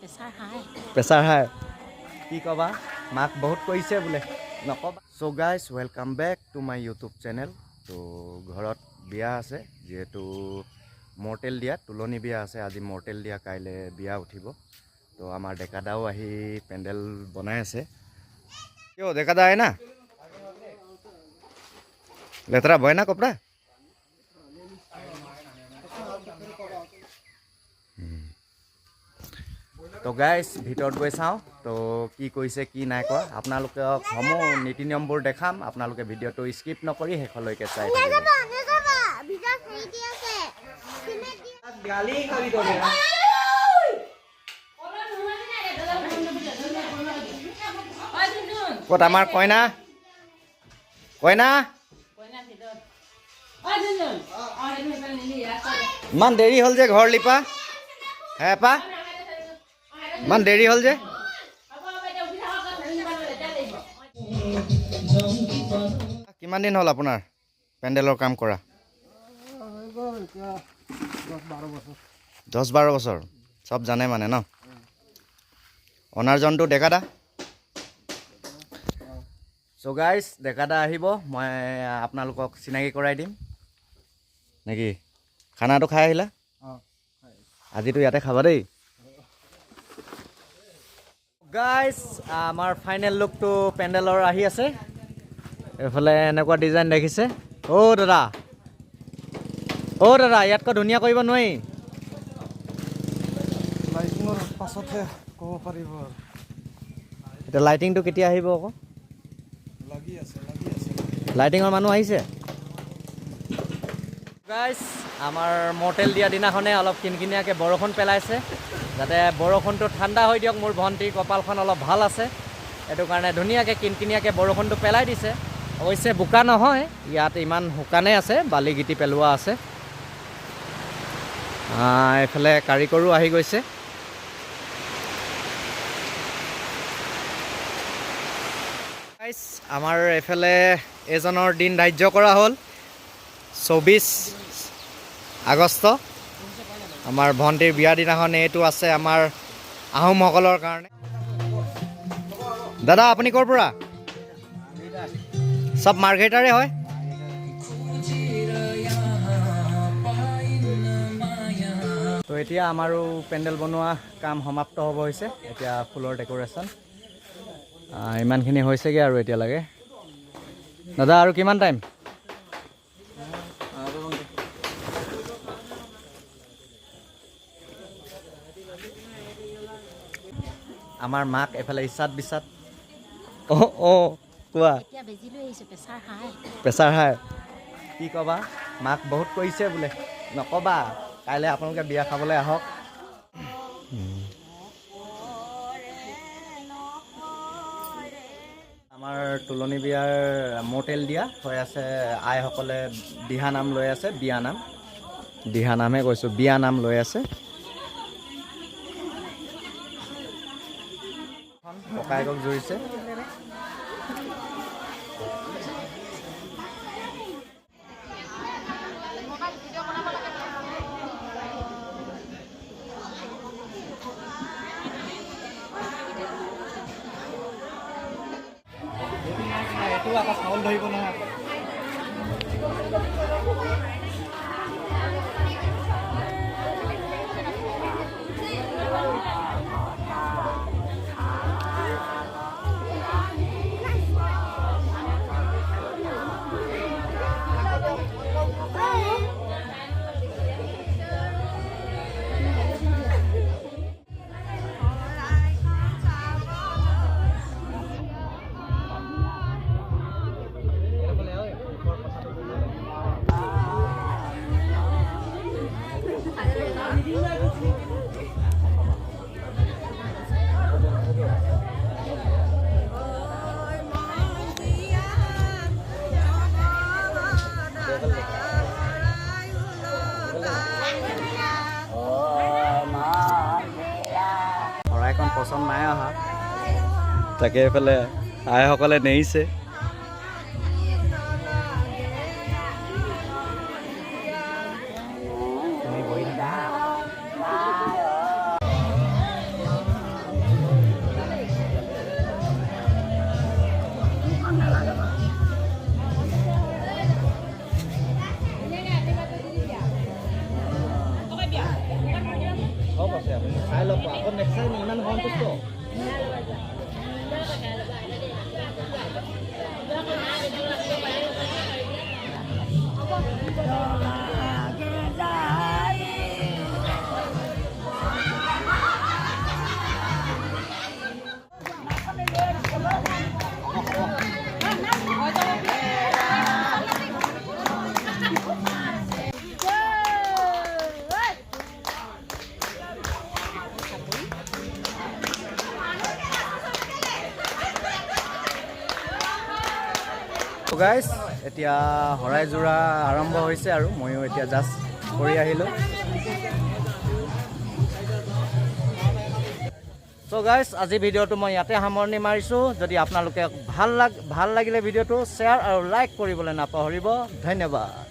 Pressure high. কি ক'বা? মাক বহুত কৰিছে বোলে। নক'বা। So' guys welcome back to my YouTube channel তো ঘৰত বিয়া আছে যিহেতু মৰ্টেল দিয়া তুলনি বিয়া আছে। আজি মৰ্টেল দিয়া কাইলৈ বিয়া উঠিব। তো আমাৰ ডেকাদাও আহি পেণ্ডেল বনাই আছে। কিয় ডেকাদা আহে না? লেতেৰা বয় না কপৰা? তো গাইজ ভিতৰত গৈ চাওঁ। তো কি কৰিছে কি নাই কৰা আপোনালোকক সমূহ নীতি নিয়মবোৰ দেখাম। আপোনালোকে ভিডিঅ'টো স্কিপ নকৰি শেষলৈকে চাই থাকিব। ক'ত আমাৰ কইনা? কইনা? ইমান দেৰি হ'ল যে ঘৰ লিপা। হে পা। ইমান দেৰি হ'ল যে? কিমান দিন হ'ল আপোনাৰ পেণ্ডেলৰ কাম কৰা? দহ বাৰ বছৰ। চব জানে মানে ন? অনাৰজনটো ডেকাদা চ' গাইজ ডেকাদা আহিব। মই আপোনালোকক চিনাকি কৰাই দিম। নেকি? খানাটো খাই আহিলা? আজিতো ইয়াতে খাবা দেই। গাইজ আমাৰ ফাইনেল লুকটো পেণ্ডেলৰ আহি আছে। এইফালে এনেকুৱা ডিজাইন দেখিছে। অ' দাদা। অ' দাদা ইয়াতকৈ ধুনীয়া কৰিব নোৱাৰি। লাইটিঙৰ পাছতহে ক'ব পাৰিব এতিয়া লাইটিংটো কেতিয়া আহিব আকৌ? লাগি আছে লাগি আছে লাইটিঙৰ মানুহ আহিছে? গাইজ আমাৰ মৰ্টেল দিয়া দিনাখনে অলপ কিনকিনীয়াকৈ বৰষুণ পেলাইছে। যাতে বৰষুণটো ঠাণ্ডা হৈ দিয়ক, মোৰ ভণ্টিৰ কপালখন অলপ ভালো আছে। সেইটো কাৰণে ধুনীয়াকৈ, কিনকিনীয়াকৈ বৰষুণটো পেলাই দিছে। অৱশ্যে বোকা নহয়, ইয়াত ইমান শুকানেই আছে, বালি গিটি পেলোৱা আছে। এইফালে কাৰিকৰো আহি গৈছে। আমাৰ এইফালে এজনৰ দিন ধাৰ্য কৰা হ'ল, চৌবিছ আগষ্ট। আমাৰ ভণ্টিৰ বিয়াৰ দিনাখন এইটো আছে আমাৰ আহোমসকলৰ কাৰণে। দাদা আপুনি ক'ৰ পৰা? চব মাৰ্ঘেটাৰে হয়? তো এতিয়া আমাৰো পেণ্ডেল বনোৱা কাম সমাপ্ত হ'ব হৈছে। এতিয়া ফুলৰ ডেক'ৰেশ্যন। ইমানখিনি হৈছেগৈ আৰু এতিয়ালৈকে। দাদা আৰু কিমান টাইম? আমাৰ মাক এফালে ইচ্ছাত বিচাত অঁ অঁ কোৱা। Pressure high. কি ক'বা মাক বহুত কৰিছে বোলে। নক'বা কাইলৈ আপোনালোকে বিয়া খাবলৈ আহক। আমাৰ তুলনি বিয়াৰ মৰ্টেল দিয়া হৈ আছে আইসকলে দিহা নাম লৈ আছে বিয়া নাম। দিহা নামহে কৈছোঁ বিয়া নাম লৈ আছে। ককায়েকক জুৰিছে এইটো আকৌ চাউল ধৰিব নহয় তাকে এইফালে আইসকলে নেৰিছে চাই ল'ব আকৌ নেক্সট টাইম ইমান সন্তুষ্ট গাইজ এতিয়া শৰাই যোৰা আৰম্ভ হৈছে আৰু ময়ো এতিয়া জাষ্ট কৰি আহিলোঁ। চ' গাইজ আজি ভিডিঅ'টো মই ইয়াতে সামৰণি মাৰিছোঁ। যদি আপোনালোকে ভাল লাগ ভাল লাগিলে ভিডিঅ'টো শ্বেয়াৰ আৰু লাইক কৰিবলৈ নাপাহৰিব। ধন্যবাদ।